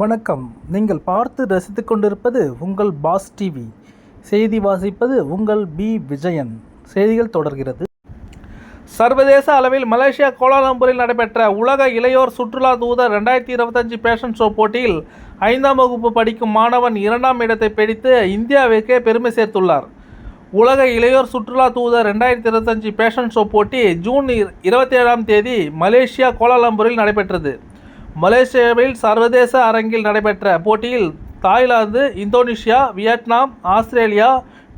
வணக்கம். நீங்கள் பார்த்து ரசித்து கொண்டிருப்பது உங்கள் பாஸ் டிவி. செய்தி வாசிப்பது உங்கள் பி. விஜயன். செய்திகள் தொடர்கிறது. சர்வதேச அளவில் மலேசியா கோலாலம்பூரில் நடைபெற்ற உலக இளையோர் சுற்றுலா தூதர் ரெண்டாயிரத்தி இருபத்தஞ்சு பேஷன் ஷோ போட்டியில் ஐந்தாம் வகுப்பு படிக்கும் மாணவன் இரண்டாம் இடத்தை பிடித்து இந்தியாவிற்கே பெருமை சேர்த்துள்ளார். உலக இளையோர் சுற்றுலா தூதர் ரெண்டாயிரத்தி இருபத்தஞ்சு பேஷன் ஷோ போட்டி ஜூன் இருபத்தி ஏழாம் தேதி மலேசியா கோலாலம்பூரில் நடைபெற்றது. மலேசியாவில் சர்வதேச அரங்கில் நடைபெற்ற போட்டியில் Thailand Indonesia Vietnam Australia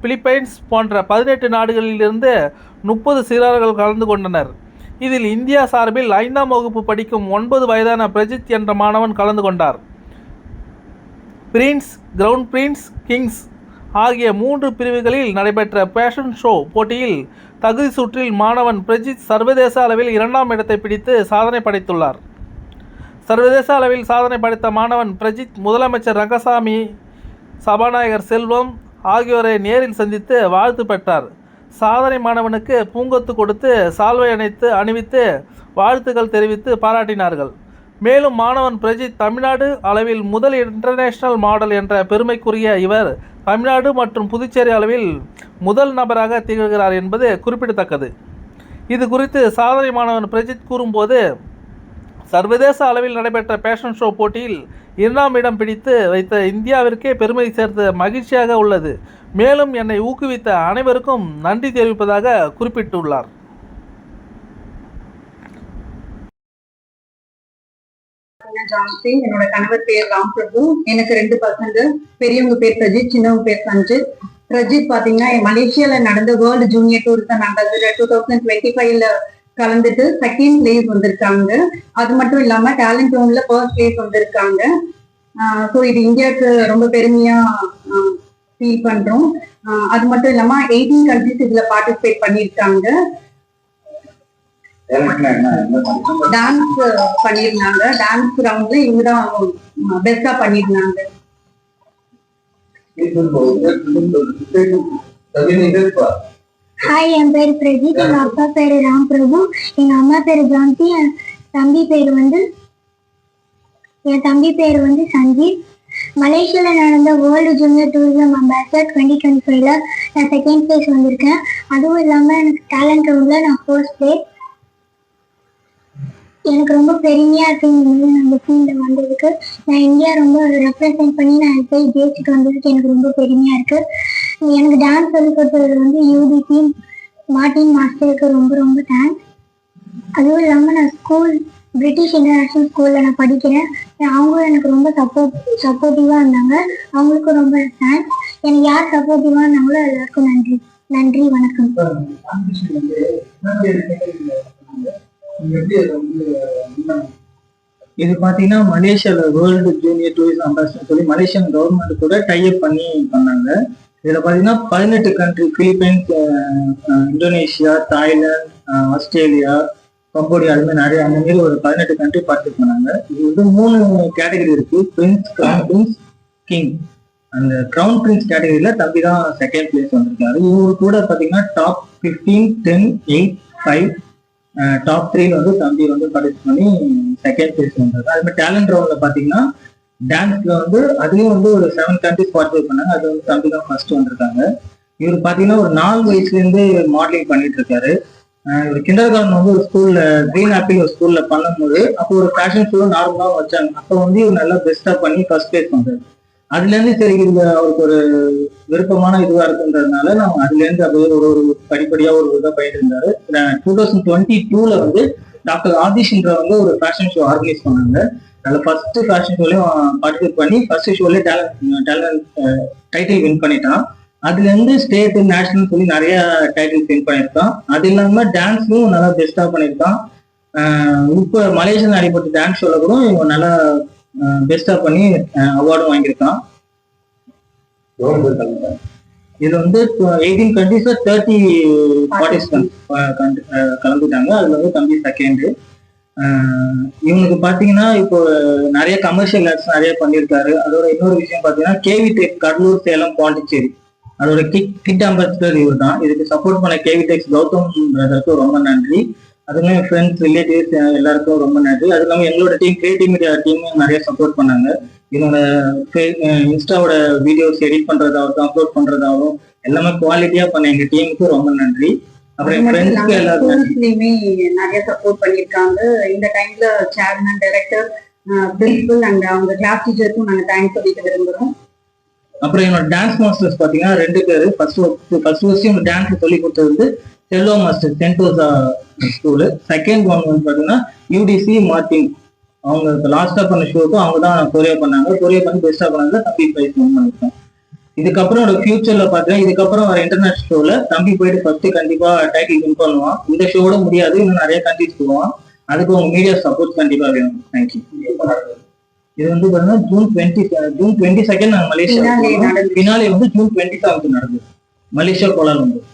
Philippines போன்ற பதினெட்டு நாடுகளிலிருந்து முப்பது சிறார்கள் கலந்து கொண்டனர். இதில் இந்தியா சார்பில் ஐந்தாம் வகுப்பு படிக்கும் ஒன்பது வயதான பிரஜித் என்ற மாணவன் கலந்து கொண்டார். பிரின்ஸ் கிரவுண்ட் பிரின்ஸ் கிங்ஸ் ஆகிய மூன்று பிரிவுகளில் நடைபெற்ற பேஷன் ஷோ போட்டியில் தகுதி சுற்றில் மாணவன் பிரஜித் சர்வதேச அளவில் இரண்டாம் இடத்தை பிடித்து சாதனை படைத்துள்ளார். சர்வதேச அளவில் சாதனை படைத்த மாணவன் பிரஜித் முதலமைச்சர் ரங்கசாமி சபாநாயகர் செல்வம் ஆகியோரை நேரில் சந்தித்து வாழ்த்து பெற்றார். சாதனை மாணவனுக்கு பூங்கொத்து கொடுத்து சால்வை அணைத்து அணிவித்து வாழ்த்துக்கள் தெரிவித்து பாராட்டினார்கள். மேலும் மாணவன் பிரஜித் தமிழ்நாடு அளவில் முதல் இன்டர்நேஷனல் மாடல் என்ற பெருமைக்குரிய இவர் தமிழ்நாடு மற்றும் புதுச்சேரி அளவில் முதல் நபராக திகழ்கிறார் என்பது குறிப்பிடத்தக்கது. இது குறித்து சாதனை மாணவன் பிரஜித் கூறும்போது சர்வதேச அளவில் நடைபெற்ற பேஷன் ஷோ போட்டியில் இரண்டாம் இடம் பிடித்து வைத்த இந்தியாவிற்கே பெருமை சேர்த்து மகிழ்ச்சியாக உள்ளது. மேலும் என்னை ஊக்குவித்த அனைவருக்கும் நன்றி தெரிவிப்பதாக குறிப்பிட்டுள்ளார். ஜான்சி என்னோட கணவர் பேர் ராம் பிரபு எனக்கு ரெண்டு பசங்க. பெரியவங்க பேர் பிரஜித் சின்னவங்க பேர் சஞ்சித் பிரஜித் பாத்தீங்கன்னா மலேசியால நடந்த வேர்ல்டு ஜூனியர் டூரிசம் நடந்தது டூ தௌசண்ட் டுவெண்ட்டி ஃபைவ்ல கலந்துட்டு செகண்ட் பிளேஸ் வந்திருக்காங்க அது மட்டும் இல்லாம டேலண்ட் ரவுண்ட்ல ஃபர்ஸ்ட் பிளேஸ் வந்திருக்காங்க ஸோ இது இந்தியாவுக்கு ரொம்ப பெருமையா ஃபீல் பண்றோம் அது மட்டும் இல்லாம எயிட்டீன் கண்ட்ரிஸ் இதுல பார்ட்டிசிபேட் பண்ணியிருக்காங்க டான்ஸ் பண்ணியிருந்தாங்க டான்ஸ் ரவுண்ட்ல இவங்க தான் பெஸ்டா பண்ணியிருந்தாங்க ஹாய் என் பேர் பிரதீப். எங்க அப்பா பேரு ராம் பிரபு எங்க அம்மா பேரு ஜான்சி. என் தம்பி பேர் வந்து என் தம்பி பேர் வந்து சஞ்சீவ். மலேசியால நடந்த world junior tourism ambassador twenty twenty ஃபைவ்ல நான் செகண்ட் பிளேஸ் வந்திருக்கேன். அதுவும் இல்லாம எனக்கு டேலண்ட் ரவுண்ட்ல நான் ஃபர்ஸ்ட் பிளேஸ் எனக்கு ரொம்ப பெருமையா இருக்கு இந்த மாதிரி நான் இந்த ஃபீல்ட்ல வந்ததுக்கு. நான் இந்தியா ரொம்ப ரெப்ரசென்ட் பண்ணி நான் போய் ஜெயிச்சுட்டு வந்ததுக்கு எனக்கு ரொம்ப பெருமையா இருக்கு. எனக்கு டான்ஸ் சொல்லி கொடுத்தது வந்து யூடிபி மார்டின் மாஸ்டருக்கு ரொம்ப ரொம்ப தேங்க்ஸ் அதுவும் இல்லாமல் நான் ஸ்கூல் பிரிட்டிஷ் இன்டர்நேஷ்னல் ஸ்கூலில் நான் படிக்கிறேன். அவங்களும் எனக்கு ரொம்ப சப்போர்ட் சப்போர்ட்டிவாக இருந்தாங்க. அவங்களுக்கும் ரொம்ப தேங்க்ஸ் எனக்கு யார் சப்போர்ட்டிவாக இருந்தாங்களோ எல்லாருக்கும் நன்றி. நன்றி வணக்கம். இது பார்த்தீங்கன்னா மலேசியாவில் வேர்ல்டு ஜூனியர் டூரிசம் அம்பாசிடர் சொல்லி மலேசியன் கவர்மெண்ட் கூட டைப் பண்ணி பண்ணாங்க. இதுல பாத்தீங்கன்னா பதினெட்டு country Philippines Indonesia Thailand Australia Cambodia அது மாதிரி நிறைய அந்த மாதிரி ஒரு பதினெட்டு கண்ட்ரி பார்ட்டிசிபேட் பண்ணாங்க இது வந்து மூணு கேட்டகரி இருக்கு. பிரின்ஸ் கிரவுன் பிரின்ஸ் கிங் அந்த கிரவுன் பிரின்ஸ் கேட்டகரியில தம்பி தான் செகண்ட் பிளேஸ் வந்திருக்காரு. இவரு கூட பாத்தீங்கன்னா top fifteen ten eight five top த்ரீல வந்து தம்பி வந்து பார்ட்டிசிபேட் பண்ணி செகண்ட் பிளேஸ் வந்திருக்காரு. அது மாதிரி டேலண்ட் ரவுண்ட்ல பாத்தீங்கன்னா டான்ஸ்ல வந்து அதுலயும் வந்து ஒரு செவன் கண்ட்ரிஸ் பார்ட்டிசிபேட் பண்ணாங்க. அது வந்து தம்பி தான் ஃபர்ஸ்ட் வந்திருக்காங்க. இவர் பாத்தீங்கன்னா ஒரு நாலு வயசுல இருந்து மாடலிங் பண்ணிட்டு இருக்காரு ஆஹ் இவர் கிண்டர் கார்டன் வந்து ஒரு ஸ்கூல்ல கிரீன் ஆப்பிள் ஒரு ஸ்கூல்ல பண்ணும்போது அப்போ ஒரு ஃபேஷன் ஷோ நார்மலா வச்சாங்க. அப்போ வந்து இவர் நல்லா பெஸ்டா பண்ணி ஃபர்ஸ்ட் பிளேஸ் பண்றாரு அதுல இருந்து சரி இது அவருக்கு ஒரு விருப்பமான இதுவா இருக்குன்றதுனால நம்ம அதுல இருந்து அப்படியே ஒரு ஒரு படிப்படியா ஒரு இதாக போயிட்டு இருந்தாரு. டூ தௌசண்ட் டுவெண்ட்டி டூல வந்து டாக்டர் ஆதிஷ்ன்ற வந்து ஒரு ஃபேஷன் ஷோ ஆர்கனைஸ் பண்ணாங்க. அதில் ஃபர்ஸ்ட் ஃபேஷன் ஷோலையும் பார்ட்டிசிபேட் பண்ணி ஃபர்ஸ்ட் ஷோலேயே டேலண்ட் டேலண்ட் டைட்டில் வின் பண்ணிட்டான். அதுல இருந்து ஸ்டேட் நேஷனல் சொல்லி நிறைய டைட்டில் வின் பண்ணியிருக்கான். அது இல்லாம டான்ஸ்லயும் நல்லா பெஸ்டா பண்ணியிருக்கான். ஆஹ் இப்போ மலேசியன் அடிப்பட்ட டான்ஸ் ஷோல கூட இவன் நல்லா பெஸ்டா பண்ணி அவார்டும் வாங்கியிருக்கான். இது வந்து எயிட்டீன் கண்ட்ரிஸ்ல தேர்ட்டி பார்ட்டிசிபென்ட் கலந்துட்டாங்க. அதுல வந்து தம்பி செகண்ட் இவனுக்கு பாத்தீங்கன்னா இப்போ நிறைய கமர்ஷியல் ஆட்ஸ் நிறைய பண்ணியிருக்காரு. அதோட இன்னொரு விஷயம் பாத்தீங்கன்னா கேவி டெக் கடலூர் சேலம் பாண்டிச்சேரி. அதோட கிட் கிட் அம்பாசிடர் இவர் தான் இதுக்கு சப்போர்ட் பண்ண கேவி டெக்ஸ் கௌதம் பிரதருக்கும் ரொம்ப நன்றி. அதுவுமே ஃப்ரெண்ட்ஸ் ரிலேட்டிவ்ஸ் எல்லாருக்கும் ரொம்ப நன்றி. அது இல்லாமல் எங்களோட டீம் கிரியேட்டிவ் மீடியா டீம் நிறைய சப்போர்ட் பண்ணாங்க. என்னோட இன்ஸ்டாவோட வீடியோஸ் எடிட் பண்றதாகட்டும் அப்லோட் பண்றதாகவும் எல்லாமே குவாலிட்டியா பண்ண எங்க டீமுக்கு ரொம்ப நன்றி. நிறைய சப்போர்ட் பண்ணிருக்காங்க இந்த டைம்ல சேர்மன் டைரக்டர் பிரின்சிபல் அண்ட் அவங்க கிளாஸ் டீச்சருக்கும் நாங்க தேங்க்ஸ் சொல்லிக்க விரும்புறோம். அப்புறம் என்னோட டான்ஸ் மாஸ்டர்ஸ் பாத்தீங்கன்னா ரெண்டு பேர். ஃபர்ஸ்ட் ஃபர்ஸ்ட் எனக்கு டான்ஸ் சொல்லி கொடுத்தது வந்து Cello master Sentosa school second one வந்து பாத்தீங்கன்னா யூடிசி மார்டின் அவங்க லாஸ்டா பண்ண ஷோக்கும் அவங்க தான் கொரியா பண்ணாங்க. கொரியா பண்ணி பெஸ்டா பண்ணாங்க. தம்பி பிரைஸ் வின் பண்ணிருக்கோம் இதுக்கப்புறம் ஃபியூச்சர்ல பாத்தீங்கன்னா இதுக்கப்புறம் வர இன்டர்நேஷனல் ஷோல தம்பி போயிட்டு ஃபர்ஸ்ட் கண்டிப்பா டைட்டில் வின் பண்ணுவான். இந்த ஷோட முடியாது இன்னும் நிறைய கண்ட்ரிஸ் போவான் அதுக்கு உங்க மீடியா சப்போர்ட் கண்டிப்பா வேணும். தேங்க்யூ இது வந்து பாத்தீங்கன்னா June twenty June twenty second நாங்க மலேசியா. பினாலே வந்து ஜூன் டுவெண்ட்டி செவன்த் நடந்தது மலேசியா கோலாலம்பூர்.